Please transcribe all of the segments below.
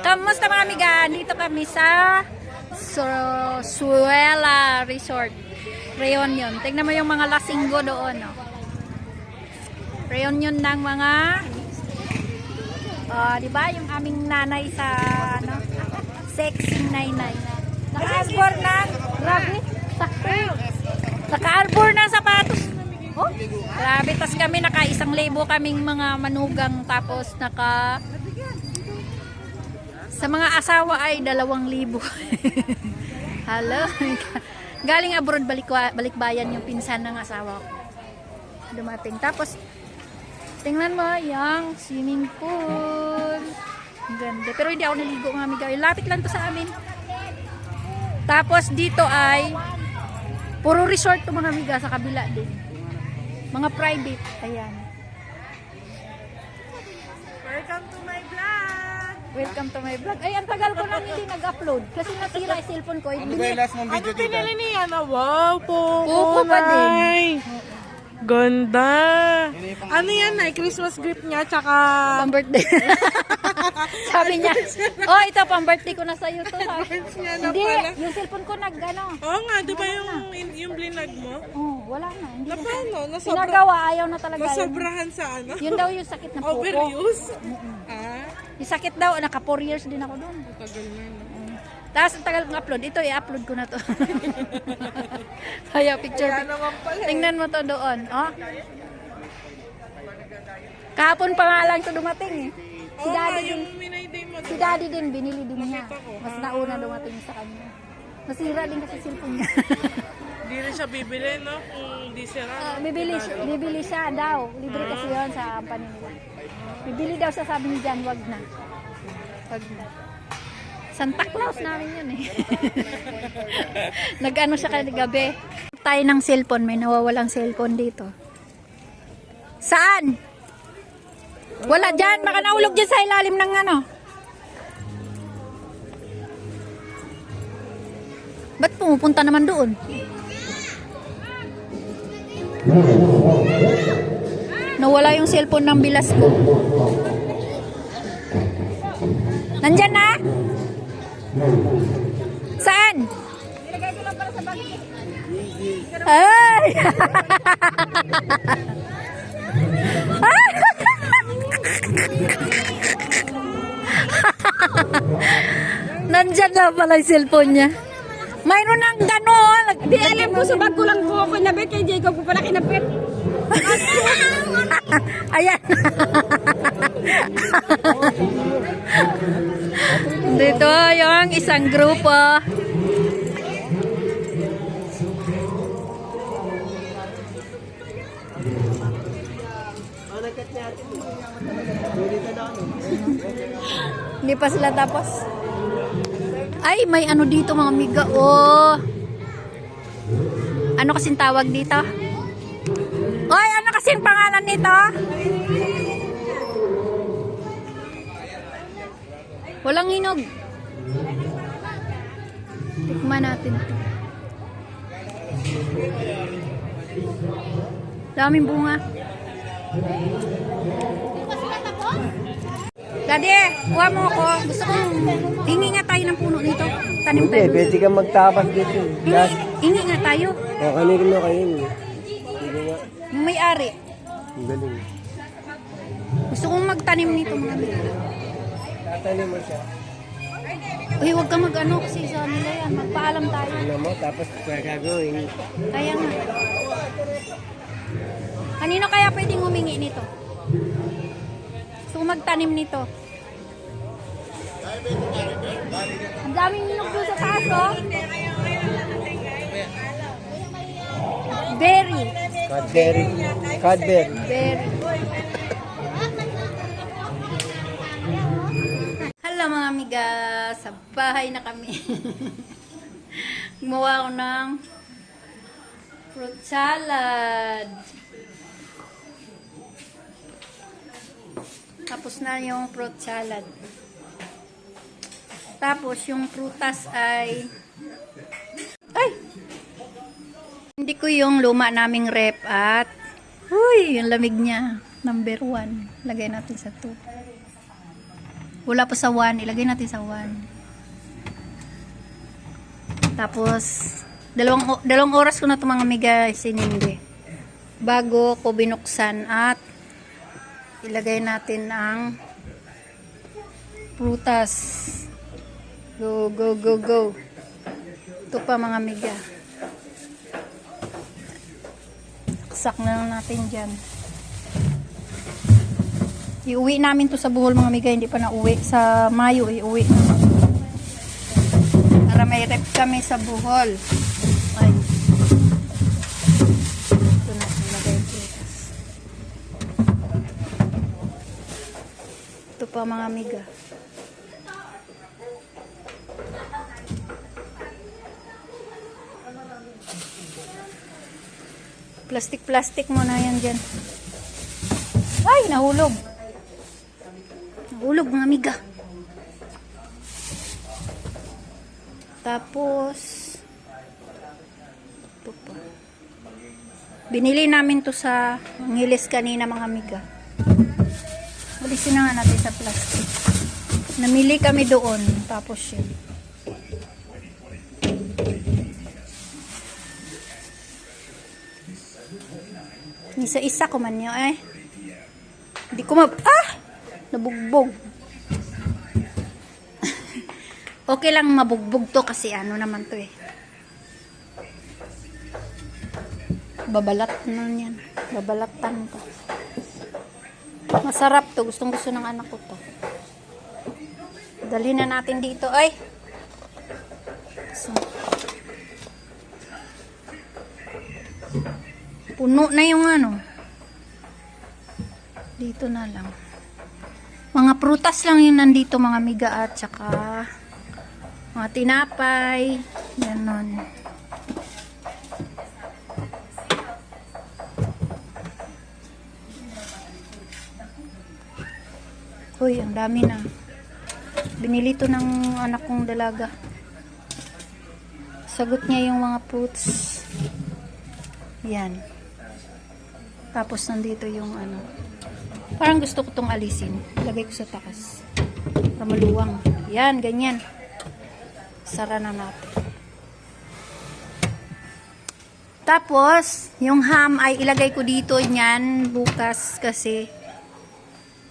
Kamusta mga amiga? Dito kami sa Su- Suela Resort. Reunion. Tingnan mo yung mga lasinggo doon. Oh. Reunion ng mga Ah, di ba yung aming nanay sa ano? Sexy nainay. Naka-arbor ng grabe. Naka-arbor ng sapatos. Oh, grabe. Tapos kami naka isang libo kaming mga manugang tapos naka sa mga asawa ay dalawang libo. Hello. Galing abroad balik, balikbayan yung pinsan ng asawa ko. Dumating. Tapos, tingnan mo yung swimming pool. Ganda. Pero hindi ako naligo mga amiga. Lapit lang to sa amin. Tapos dito ay puro resort to mga amiga sa kabila din. Mga private. Ayan. Welcome to my vlog! Welcome to my vlog. Ay, ang tagal ko nang hindi nag-upload. Kasi nasira yung cellphone ko. Ano ba yung last mong Ano video dito? pinili ni Yana? Wow, po. Puko pa din. Ganda. Ano yan, Nay? Christmas gift niya, tsaka... Pang birthday. Sabi niya, oh, ito pang birthday ko na sa'yo to. Sabi. niya na Hindi, yung cellphone ko nag, ano, Oo nga, di ba yung, yung blinag mo? oh, wala na. Hindi Na na. paano? Nasobra, Pinagawa, ayaw na talaga. Yun, nasobrahan sa ano? yun daw yung sakit na puko. Overuse? Ah, Yung sakit daw, naka 4 years din ako doon. tagal na, no? Tapos ang tagal kong upload. Ito, i-upload ko na to. Kaya picture. Kaya naman pala. Tingnan mo to doon. Oh. Kahapon pa nga lang to dumating eh. Si nga, daddy din. yung minayday mo. Si daddy din, binili din niya. Mas nauna dumating sa kanya. Nasira din kasi cellphone niya. Hindi rin siya bibili, no? Kung di sira. Ah, bibili, siya, bibili siya daw. Libre kasi yon sa company nila. Bibili daw siya sabi ni Jan, wag na. Wag na. Santa Claus namin yun eh. Nag-ano siya kagabi. Tayo ng cellphone, may nawawalang cellphone dito. Saan? Wala dyan, baka naulog dyan sa ilalim ng ano. Ba't pumupunta naman doon? Nawala yung cellphone ng bilas ko. Nandyan na? Saan? Ay! Nandyan na pala yung cellphone niya. Mayroon ng gano'n. Di alam ko sa bag ko lang po ako kinabit kay Jacob ko pala kinabit. Ayan. Dito yung isang grupo. Hindi pa sila tapos. Ay, may ano dito mga amiga. Oh. Ano kasing tawag dito? Oy, ano kasing pangalan nito? Walang hinog. Tikman natin. Daming bunga. Daddy, kuha mo ako. Gusto ko, hingi nga tayo ng puno nito. Tanim Hindi, tayo. pwede kang magtapas dito. Hingi, hingi nga tayo. O, kanin mo kayo. Hindi nga. Yung may-ari. Ang galing. Gusto kong magtanim nito mga amiga. Tatanim mo siya. Uy, huwag ka mag-ano kasi sa nila yan. Magpaalam tayo. Ano mo, tapos kaya gagawin. Kaya nga. Kanino kaya pwedeng humingi nito? Gusto ko magtanim nito. Daming doon sa taas, oh. Berry. Cadbury. Cadbury. Berry. Hello mga amiga, sa bahay na kami. Gumawa ako ng fruit salad. Tapos na yung fruit salad. Tapos yung prutas ay ay hindi ko yung luma naming rep at uy, yung lamig niya number one. Lagay natin sa 2. Wala pa sa 1. Ilagay natin sa 1. Tapos, dalawang, dalawang oras ko na ito mga miga sinindi. Bago ko binuksan at ilagay natin ang prutas. Go, go, go, go. Ito pa mga miga. Sak na lang natin dyan. Iuwi namin to sa Bohol mga miga, hindi pa na uwi. Sa Mayo, iuwi. Para may rep kami sa Bohol. Ay. Ito na, ilagay. Ito pa mga miga. Plastic-plastic mo na yan dyan. Ay, nahulog. Nahulog mga miga. Tapos. Binili namin to sa ngilis kanina mga miga. Alisin na nga natin sa plastic. Namili kami doon. Tapos yun. Isa-isa ko man yun eh. Hindi ko mab... Ah! Nabugbog. okay lang mabugbog to kasi ano naman to eh. Babalat na yan. Babalatan ko. Masarap to. Gustong gusto ng anak ko to. Dali na natin dito. Ay! So, puno na yung ano. Dito na lang. Mga prutas lang yung nandito, mga miga at saka mga tinapay. Ganon. Uy, ang dami na. Binili to ng anak kong dalaga. Sagot niya yung mga fruits. Yan. Tapos nandito yung ano. Parang gusto ko tong alisin. Lagay ko sa taas. Para maluwang. Yan, ganyan. Sara na natin. Tapos, yung ham ay ilagay ko dito niyan bukas kasi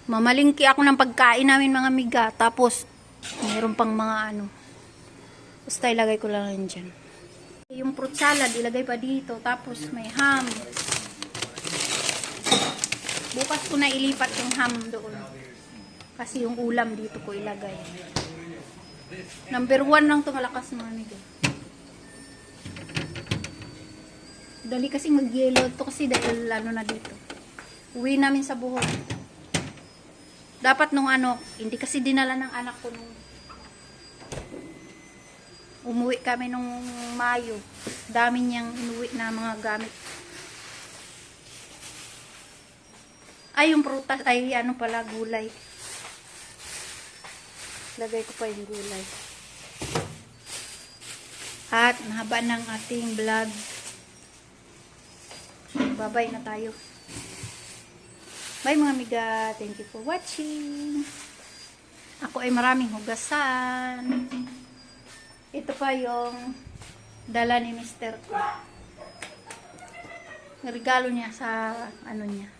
mamalingki ako ng pagkain namin mga miga. Tapos, mayroon pang mga ano. Basta ilagay ko lang yan dyan. Yung fruit salad, ilagay pa dito. Tapos, may ham. Bukas ko na ilipat yung ham doon. Kasi yung ulam dito ko ilagay. Number one lang to malakas mga amigo. Dali kasi mag-yellow to kasi dahil lalo na dito. Uwi namin sa buhok. Dapat nung ano, hindi kasi dinala ng anak ko nung umuwi kami nung Mayo. Dami niyang inuwi na mga gamit. Ay, yung prutas, ay ano pala, gulay. Lagay ko pa yung gulay. At mahaba ng ating vlog. Babay na tayo. Bye mga amiga. Thank you for watching. Ako ay maraming hugasan. Ito pa yung dala ni Mr. ko. Regalo niya sa ano niya.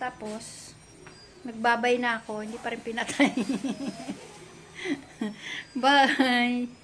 Tapos, nagbabay na ako. Hindi pa rin pinatay. Bye!